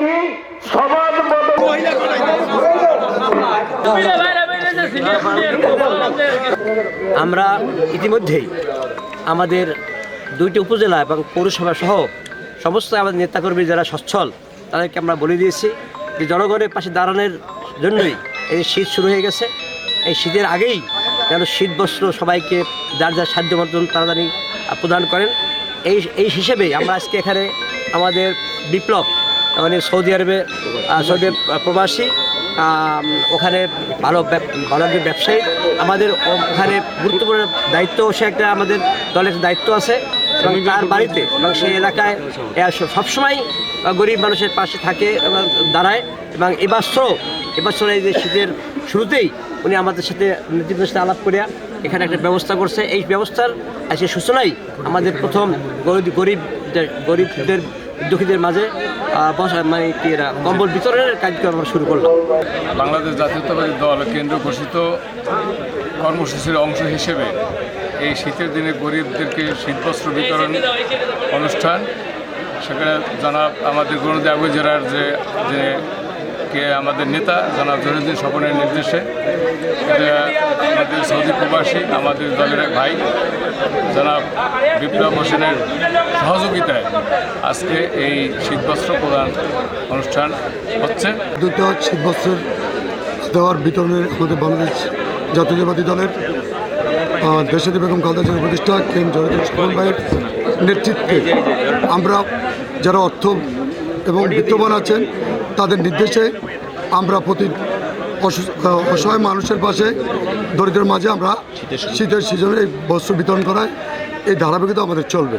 কি? সমাজ আমরা ইতিমধ্যেই আমাদের দুইটি উপজেলা এবং পৌরসভা সহ সমস্ত আমাদের নেতাকর্মী যারা সচ্ছল তাদেরকে আমরা বলে দিয়েছি যে জনগণের পাশে দাঁড়ানোর জন্যই এই শীত শুরু হয়ে গেছে। এই শীতের আগেই যেন শীত বস্ত্র সবাইকে যার যার সাধ্য মতন তাড়াতাড়ি প্রদান করেন। এই এই হিসেবে আমরা আজকে এখানে আমাদের বিপ্লব মানে সৌদি আরবে সৌদি প্রবাসী ওখানে ভালো ভালো একজন ব্যবসায়ী। আমাদের ওখানে গুরুত্বপূর্ণ দায়িত্ব সে একটা আমাদের দলের দায়িত্ব আছে এবং তার বাড়িতে এবং সেই এলাকায় স- সবসময় গরিব মানুষের পাশে থাকে এবং দাঁড়ায় এবং এবছর এবছর এই যে শীতের শুরুতেই উনি আমাদের সাথে নেতৃত্বের সাথে আলাপ করিয়া এখানে একটা ব্যবস্থা করছে। এই ব্যবস্থার আজকে সূচনাই আমাদের প্রথম গরিব গরিব গরিবদের দুঃখীদের মাঝে বসা মানে কি কম্বল বিতরণের কার্যক্রম শুরু করলাম বাংলাদেশ জাতীয়তাবাদী দল কেন্দ্র ঘোষিত কর্মসূচির অংশ হিসেবে এই শীতের দিনে গরিবদেরকে শীতবস্ত্র বিতরণ অনুষ্ঠান, সেখানে জনাব আমাদের গণদেব জেলার যে যে কে আমাদের নেতা, জনাব জহিরুদ্দিন স্বপনের নির্দেশে আমাদের সৌদি প্রবাসী, আমাদের দলের এক ভাই জনাব বিপ্লব হোসেনের সহযোগিতায় আজকে এই শীতবস্ত্র প্রদান অনুষ্ঠান হচ্ছে। দুটো শীতবস্ত্রের দেওয়ার বিতরণের আমাদের বাংলাদেশ জাতীয়তাবাদী দলের দেশের বেগম খালেদা জিয়ার প্রতিষ্ঠা কেন ভাইয়ের নেতৃত্বে। আমরা যারা অর্থ এবং বিত্তবান আছেন, তাদের নির্দেশে আমরা প্রতি অসহায় মানুষের পাশে, দরিদ্রের মাঝে আমরা শীতের সিজনে এই বস্ত্র বিতরণ করায় এই ধারাবাহিকতা আমাদের চলবে।